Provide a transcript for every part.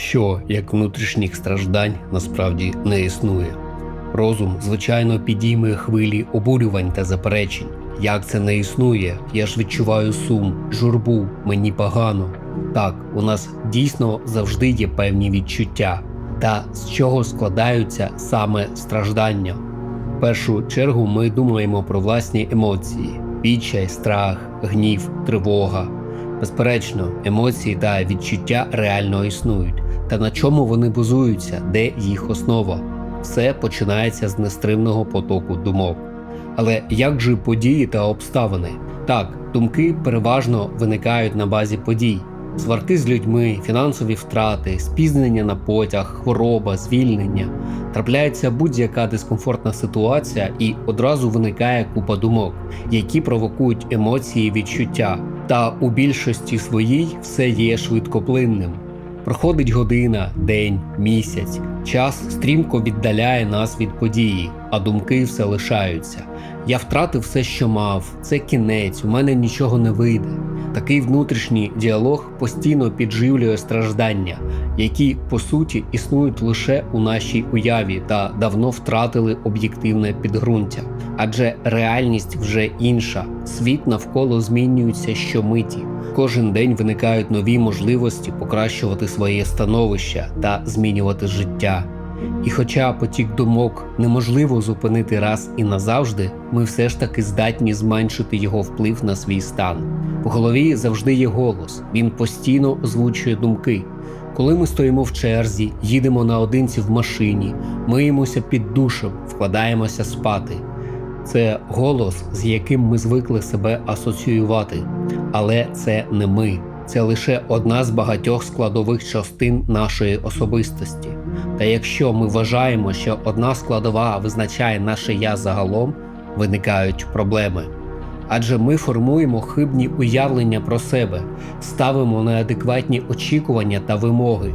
що як внутрішніх страждань насправді не існує. Розум, звичайно, підійме хвилі обурювань та заперечень. Як це не існує? Я ж відчуваю сум, журбу, мені погано. Так, у нас дійсно завжди є певні відчуття, та з чого складаються саме страждання. В першу чергу ми думаємо про власні емоції: відчай, страх, гнів, тривога. Безперечно, емоції та відчуття реально існують. Та на чому вони базуються, де їх основа? Все починається з нестримного потоку думок. Але як же події та обставини? Так, думки переважно виникають на базі подій. Сварки з людьми, фінансові втрати, спізнення на потяг, хвороба, звільнення. Трапляється будь-яка дискомфортна ситуація, і одразу виникає купа думок, які провокують емоції відчуття. Та у більшості своїй все є швидкоплинним. Проходить година, день, місяць. Час стрімко віддаляє нас від події, а думки все лишаються. Я втратив все, що мав, це кінець, у мене нічого не вийде. Такий внутрішній діалог постійно підживлює страждання, які по суті існують лише у нашій уяві та давно втратили об'єктивне підґрунтя. Адже реальність вже інша, світ навколо змінюється щомиті. Кожен день виникають нові можливості покращувати своє становище та змінювати життя. І хоча потік думок неможливо зупинити раз і назавжди, ми все ж таки здатні зменшити його вплив на свій стан. В голові завжди є голос, він постійно озвучує думки. Коли ми стоїмо в черзі, їдемо наодинці в машині, миємося під душем, вкладаємося спати. Це голос, з яким ми звикли себе асоціювати. Але це не ми, це лише одна з багатьох складових частин нашої особистості. Та якщо ми вважаємо, що одна складова визначає наше я загалом, виникають проблеми. Адже ми формуємо хибні уявлення про себе, ставимо неадекватні очікування та вимоги.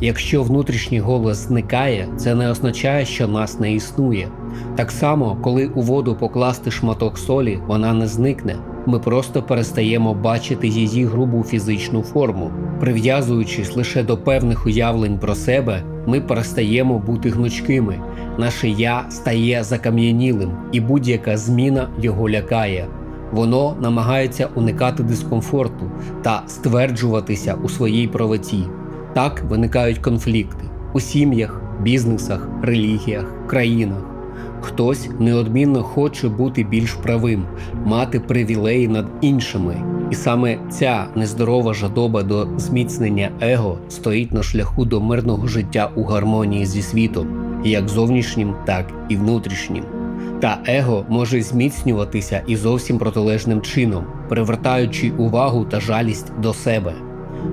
Якщо внутрішній голос зникає, це не означає, що нас не існує. Так само, коли у воду покласти шматок солі, вона не зникне. Ми просто перестаємо бачити її грубу фізичну форму. Прив'язуючись лише до певних уявлень про себе, ми перестаємо бути гнучкими. Наше я стає закам'янілим, і будь-яка зміна його лякає. Воно намагається уникати дискомфорту та стверджуватися у своїй правоті. Так виникають конфлікти у сім'ях, бізнесах, релігіях, країнах. Хтось неодмінно хоче бути більш правим, мати привілеї над іншими, і саме ця нездорова жадоба до зміцнення его стоїть на шляху до мирного життя у гармонії зі світом, як зовнішнім, так і внутрішнім. Та его може зміцнюватися і зовсім протилежним чином, привертаючи увагу та жалість до себе.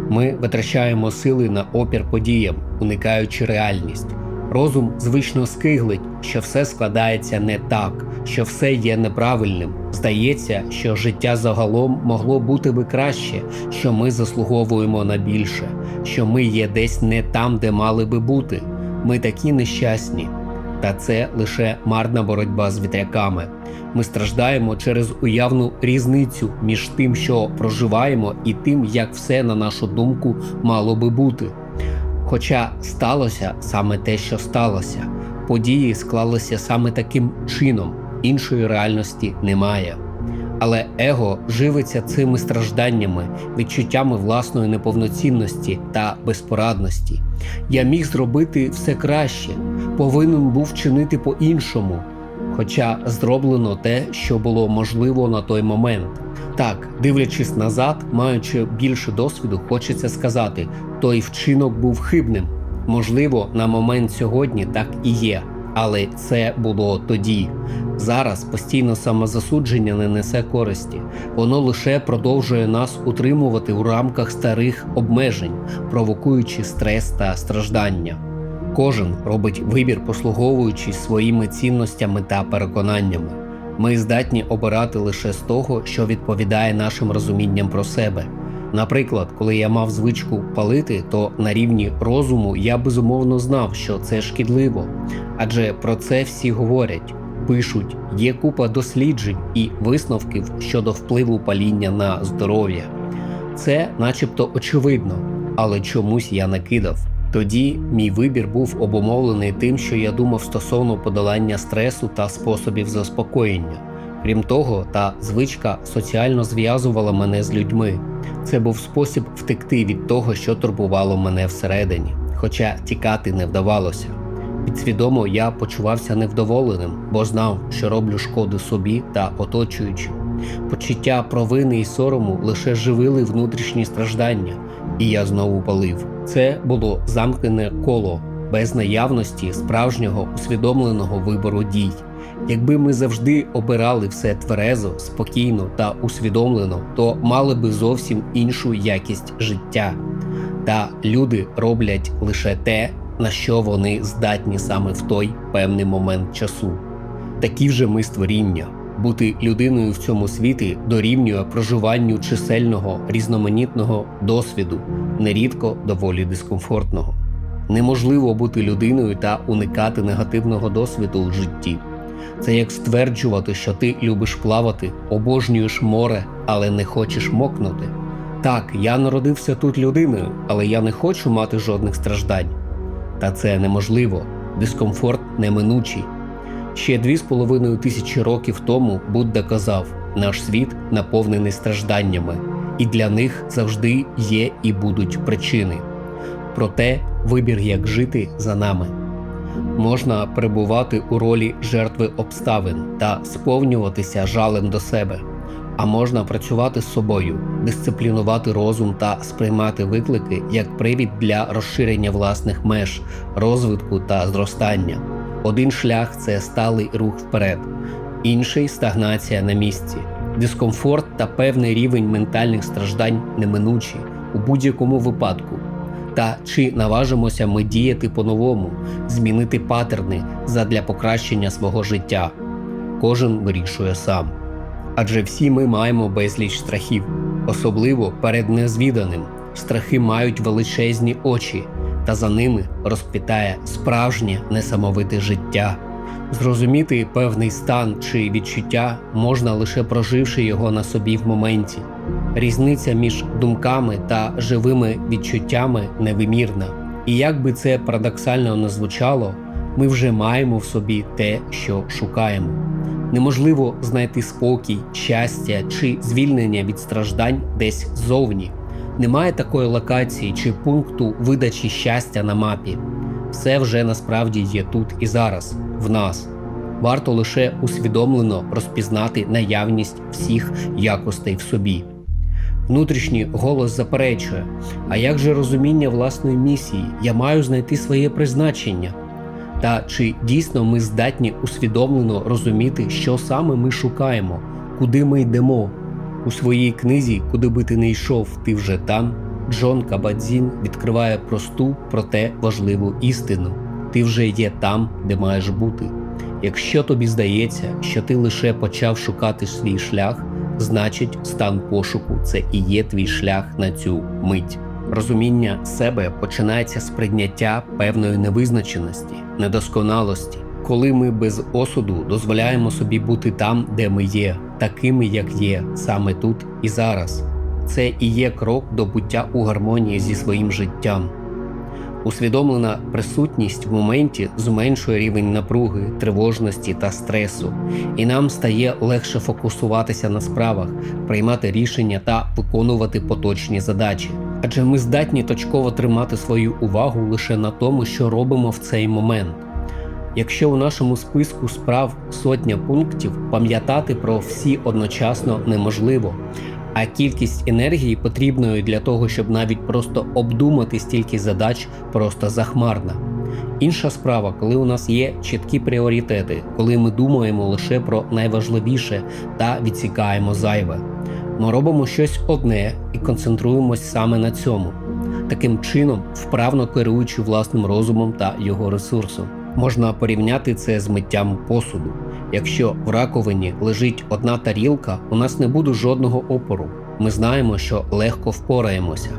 Ми витрачаємо сили на опір подіям, уникаючи реальність. Розум звично скиглить, що все складається не так, що все є неправильним. Здається, що життя загалом могло бути би краще, що ми заслуговуємо на більше, що ми є десь не там, де мали би бути. Ми такі нещасні. Та це лише марна боротьба з вітряками. Ми страждаємо через уявну різницю між тим, що проживаємо, і тим, як все, на нашу думку, мало би бути. Хоча сталося саме те, що сталося, події склалися саме таким чином, іншої реальності немає. Але его живиться цими стражданнями, відчуттями власної неповноцінності та безпорадності. Я міг зробити все краще, повинен був чинити по-іншому, хоча зроблено те, що було можливо на той момент. Так, дивлячись назад, маючи більше досвіду, хочеться сказати, той вчинок був хибним. Можливо, на момент сьогодні так і є, але це було тоді. Зараз постійно самозасудження не несе користі, воно лише продовжує нас утримувати у рамках старих обмежень, провокуючи стрес та страждання. Кожен робить вибір, послуговуючись своїми цінностями та переконаннями. Ми здатні обирати лише з того, що відповідає нашим розумінням про себе. Наприклад, коли я мав звичку палити, то на рівні розуму я безумовно знав, що це шкідливо, адже про це всі говорять, пишуть, є купа досліджень і висновків щодо впливу паління на здоров'я. Це начебто очевидно, але чомусь я не кидав. Тоді мій вибір був обумовлений тим, що я думав стосовно подолання стресу та способів заспокоєння. Крім того, та звичка соціально зв'язувала мене з людьми. Це був спосіб втекти від того, що турбувало мене всередині, хоча тікати не вдавалося. Підсвідомо я почувався невдоволеним, бо знав, що роблю шкоду собі та оточуючим. Почуття провини і сорому лише живили внутрішні страждання, і я знову палив. Це було замкнене коло без наявності справжнього усвідомленого вибору дій. Якби ми завжди обирали все тверезо, спокійно та усвідомлено, то мали би зовсім іншу якість життя. Та люди роблять лише те, на що вони здатні саме в той певний момент часу. Такі вже ми створіння. Бути людиною в цьому світі дорівнює проживанню чисельного різноманітного досвіду, нерідко доволі дискомфортного. Неможливо бути людиною та уникати негативного досвіду у житті. Це як стверджувати, що ти любиш плавати, обожнюєш море, але не хочеш мокнути. Так, я народився тут людиною, але я не хочу мати жодних страждань. Та це неможливо, дискомфорт неминучий. Ще дві з половиною тисячі років тому Будда казав: наш світ наповнений стражданнями, і для них завжди є і будуть причини. Проте вибір, як жити, за нами. Можна перебувати у ролі жертви обставин та сповнюватися жалем до себе, а можна працювати з собою, дисциплінувати розум та сприймати виклики як привід для розширення власних меж, розвитку та зростання. Один шлях це сталий рух вперед, інший стагнація на місці. Дискомфорт та певний рівень ментальних страждань неминучі у будь-якому випадку. Та чи наважимося ми діяти по-новому, змінити патерни задля покращення свого життя? Кожен вирішує сам. Адже всі ми маємо безліч страхів, особливо перед незвіданим. Страхи мають величезні очі, та за ними розквітає справжнє несамовите життя. Зрозуміти певний стан чи відчуття можна лише проживши його на собі в моменті. Різниця між думками та живими відчуттями невимірна. І як би це парадоксально не звучало, ми вже маємо в собі те, що шукаємо. Неможливо знайти спокій, щастя чи звільнення від страждань десь ззовні. Немає такої локації чи пункту видачі щастя на мапі. Все вже насправді є тут і зараз, в нас. Варто лише усвідомлено розпізнати наявність всіх якостей в собі. Внутрішній голос заперечує: а як же розуміння власної місії? Я маю знайти своє призначення. Та чи дійсно ми здатні усвідомлено розуміти, що саме ми шукаємо, куди ми йдемо? У своїй книзі, куди би ти не йшов, ти вже там. Джон Кабадзін відкриває просту, проте важливу істину: ти вже є там, де маєш бути. Якщо тобі здається, що ти лише почав шукати свій шлях, значить стан пошуку це і є твій шлях на цю мить. Розуміння себе починається з прийняття певної невизначеності, недосконалості, коли ми без осуду дозволяємо собі бути там, де ми є, такими, як є, саме тут і зараз. Це і є крок до буття у гармонії зі своїм життям. Усвідомлена присутність в моменті зменшує рівень напруги, тривожності та стресу, і нам стає легше фокусуватися на справах, приймати рішення та виконувати поточні задачі. Адже ми здатні точково тримати свою увагу лише на тому, що робимо в цей момент. Якщо у нашому списку справ сотня пунктів, пам'ятати про всі одночасно неможливо а кількість енергії, потрібної для того, щоб навіть просто обдумати стільки задач, просто захмарна. Інша справа, коли у нас є чіткі пріоритети, коли ми думаємо лише про найважливіше та відсікаємо зайве. Ми робимо щось одне і концентруємось саме на цьому, таким чином, вправно керуючи власним розумом та його ресурсом. Можна порівняти це з миттям посуду. Якщо в раковині лежить одна тарілка, у нас не буде жодного опору. Ми знаємо, що легко впораємося.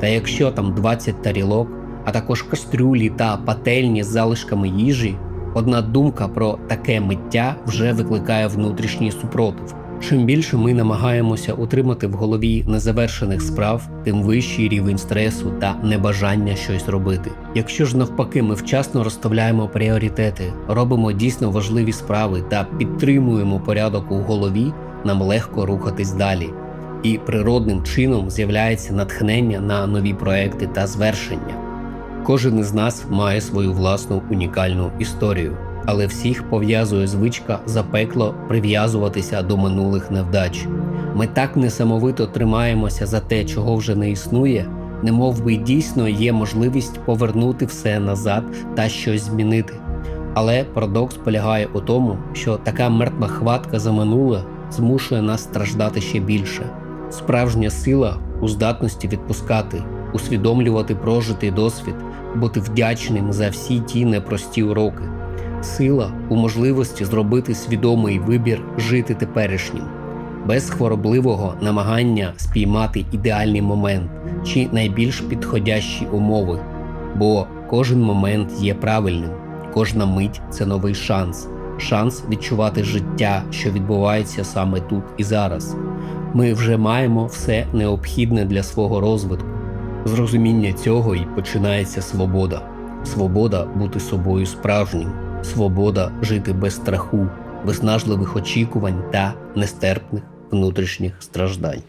Та якщо там 20 тарілок, а також кастрюлі та пательні з залишками їжі, одна думка про таке миття вже викликає внутрішній супротив. Чим більше ми намагаємося утримати в голові незавершених справ, тим вищий рівень стресу та небажання щось робити. Якщо ж навпаки, ми вчасно розставляємо пріоритети, робимо дійсно важливі справи та підтримуємо порядок у голові, нам легко рухатись далі. І природним чином з'являється натхнення на нові проекти та звершення. Кожен із нас має свою власну унікальну історію, але всіх пов'язує звичка запекло прив'язуватися до минулих невдач. Ми так несамовито тримаємося за те, чого вже не існує, немов би дійсно є можливість повернути все назад та щось змінити. Але парадокс полягає у тому, що така мертва хватка за минуле змушує нас страждати ще більше. Справжня сила у здатності відпускати, усвідомлювати прожитий досвід, бути вдячним за всі ті непрості уроки. Сила у можливості зробити свідомий вибір жити теперішнім, без хворобливого намагання спіймати ідеальний момент чи найбільш підходящі умови, бо кожен момент є правильним, кожна мить це новий шанс, шанс відчувати життя, що відбувається саме тут і зараз. Ми вже маємо все необхідне для свого розвитку. З розуміння цього і починається свобода. Свобода бути собою справжнім, свобода жити без страху, виснажливих очікувань та нестерпних внутрішніх страждань.